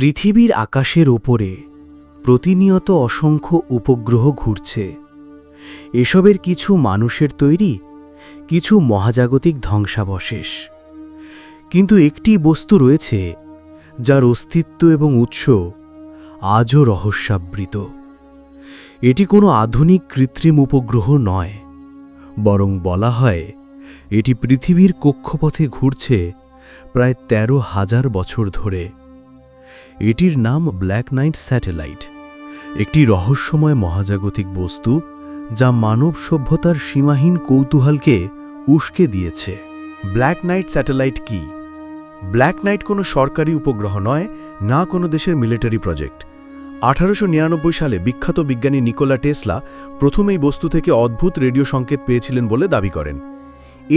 পৃথিবীর আকাশের ওপরে প্রতিনিয়ত অসংখ্য উপগ্রহ ঘুরছে। এসবের কিছু মানুষের তৈরি, কিছু মহাজাগতিক ধ্বংসাবশেষ। কিন্তু একটি বস্তু রয়েছে, যার অস্তিত্ব এবং উৎস আজও রহস্যাবৃত। এটি কোনো আধুনিক কৃত্রিম উপগ্রহ নয়, বরং বলা হয়, এটি পৃথিবীর কক্ষপথে ঘুরছে প্রায় তেরো হাজার বছর ধরে। এটির নাম ব্ল্যাক নাইট স্যাটেলাইট একটি রহস্যময় মহাজাগতিক বস্তু যা মানব সভ্যতার সীমাহীন কৌতূহলকে উস্কে দিয়েছে। ব্ল্যাক নাইট স্যাটেলাইট কি? ব্ল্যাক নাইট কোনো সরকারি উপগ্রহ নয়, না কোনো দেশের মিলিটারি প্রজেক্ট আঠারোশো নিরানব্বই সালে বিখ্যাত বিজ্ঞানী নিকোলা টেসলা প্রথম এই বস্তু থেকে অদ্ভুত রেডিও সংকেত পেয়েছিলেন বলে দাবি করেন।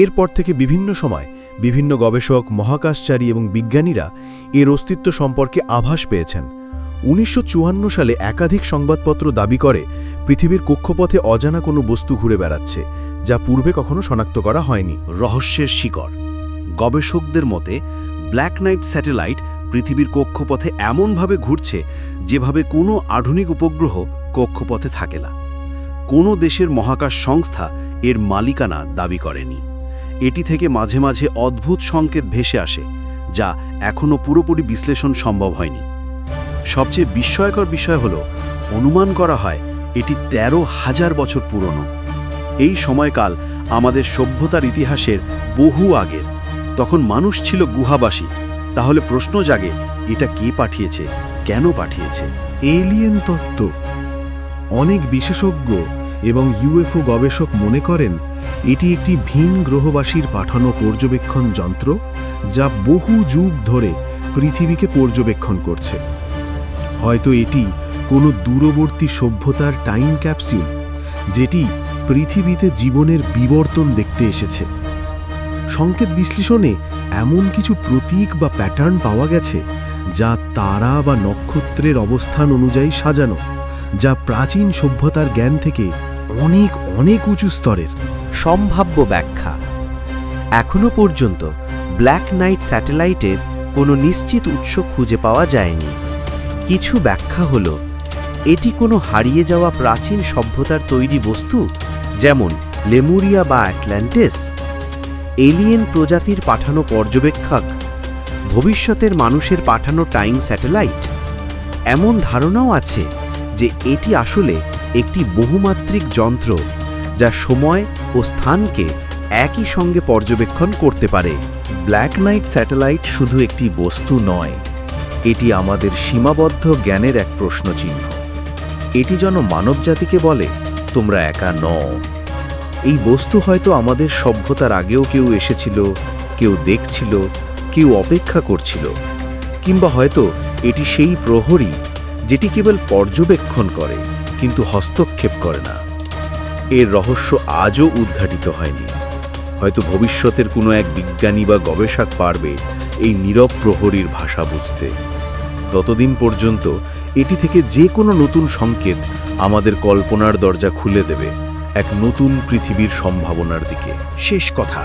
এরপর থেকে বিভিন্ন সময় বিভিন্ন গবেষক, মহাকাশচারী এবং বিজ্ঞানীরা এর অস্তিত্ব সম্পর্কে আভাস পেয়েছেন। উনিশশো চুয়ান্ন সালে একাধিক সংবাদপত্র দাবি করে, পৃথিবীর কক্ষপথে অজানা কোনো বস্তু ঘুরে বেড়াচ্ছে, যা পূর্বে কখনো শনাক্ত করা হয়নি। রহস্যের শিকড়। গবেষকদের মতে, ব্ল্যাক নাইট স্যাটেলাইট পৃথিবীর কক্ষপথে এমনভাবে ঘুরছে, যেভাবে কোনো আধুনিক উপগ্রহ কক্ষপথে থাকে না। কোনো দেশের মহাকাশ সংস্থা এর মালিকানা দাবি করেনি। এটি থেকে মাঝে মাঝে অদ্ভুত সংকেত ভেসে আসে, যা এখনও পুরোপুরি বিশ্লেষণ সম্ভব হয়নি। সবচেয়ে বিস্ময়কর বিষয় হল, অনুমান করা হয় এটি তেরো হাজার বছর পুরনো। এই সময়কাল আমাদের সভ্যতার ইতিহাসের বহু আগের। তখন মানুষ ছিল গুহাবাসী, তাহলে প্রশ্ন জাগে, এটা কে পাঠিয়েছে, কেন পাঠিয়েছে? এলিয়েন তত্ত্ব। অনেক বিশেষজ্ঞ এবং ইউএফও গবেষক মনে করেন, এটি একটি ভিন গ্রহবাসীর পাঠানো পর্যবেক্ষণ যন্ত্র যা বহু যুগ ধরে পৃথিবীকে পর্যবেক্ষণ করছে। হয়তো এটি কোনো দূরবর্তী সভ্যতার টাইম ক্যাপসিউল, যেটি পৃথিবীতে জীবনের বিবর্তন দেখতে এসেছে। সংকেত বিশ্লেষণে এমন কিছু প্রতীক বা প্যাটার্ন পাওয়া গেছে, যা তারা বা নক্ষত্রের অবস্থান অনুযায়ী সাজানো, যা প্রাচীন সভ্যতার জ্ঞান থেকে অনেক অনেক উঁচু স্তরের সম্ভাব্য ব্যাখ্যা। এখনও পর্যন্ত ব্ল্যাক নাইট স্যাটেলাইটের কোনো নিশ্চিত উৎস খুঁজে পাওয়া যায়নি। কিছু ব্যাখ্যা হল, এটি কোনো হারিয়ে যাওয়া প্রাচীন সভ্যতার তৈরি বস্তু, যেমন লেমুরিয়া বা অ্যাটল্যান্টিস এলিয়েন প্রজাতির পাঠানো পর্যবেক্ষক, ভবিষ্যতের মানুষের পাঠানো টাইম স্যাটেলাইট। এমন ধারণাও আছে যে এটি আসলে একটি বহুমাত্রিক যন্ত্র যা সময় ও স্থানকে একই সঙ্গে পর্যবেক্ষণ করতে পারে। ব্ল্যাক নাইট স্যাটেলাইট শুধু একটি বস্তু নয়, এটি আমাদের সীমাবদ্ধ জ্ঞানের এক প্রশ্নচিহ্ন। এটি যেন মানবজাতিকে বলে, তোমরা একা নও। এই বস্তু হয়তো আমাদের সভ্যতার আগেও কেউ এসেছিল, কেউ দেখছিল, কেউ অপেক্ষা করছিল, কিংবা হয়তো এটি সেই প্রহরী যেটি কেবল পর্যবেক্ষণ করে। কিন্তু হস্তক্ষেপ করে না। এর রহস্য আজও উদ্ঘাটিত হয়নি। হয়তো ভবিষ্যতের কোনো এক বিজ্ঞানী বা গবেষক পারবে এই নীরব প্রহরীর ভাষা বুঝতে। ততদিন পর্যন্ত এটি থেকে যে কোনো নতুন সংকেত আমাদের কল্পনার দরজা খুলে দেবে এক নতুন পৃথিবীর সম্ভাবনার দিকে। শেষ কথা।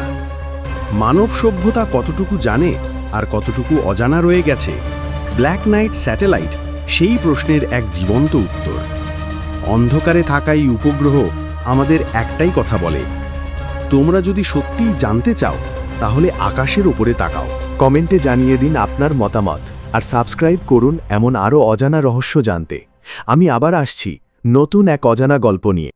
মানব সভ্যতা কতটুকু জানে আর কতটুকু অজানা রয়ে গেছে? ব্ল্যাক নাইট স্যাটেলাইট সেই প্রশ্নের এক জীবন্ত উত্তর। অন্ধকারে থাকা এই উপগ্রহ আমাদের একটাই কথা বলে। তোমরা যদি সত্যিই জানতে চাও, তাহলে আকাশের ওপরে তাকাও। কমেন্টে জানিয়ে দিন আপনার মতামত, আর সাবস্ক্রাইব করুন এমন আরও অজানা রহস্য জানতে। আমি আবার আসছি নতুন এক অজানা গল্প নিয়ে।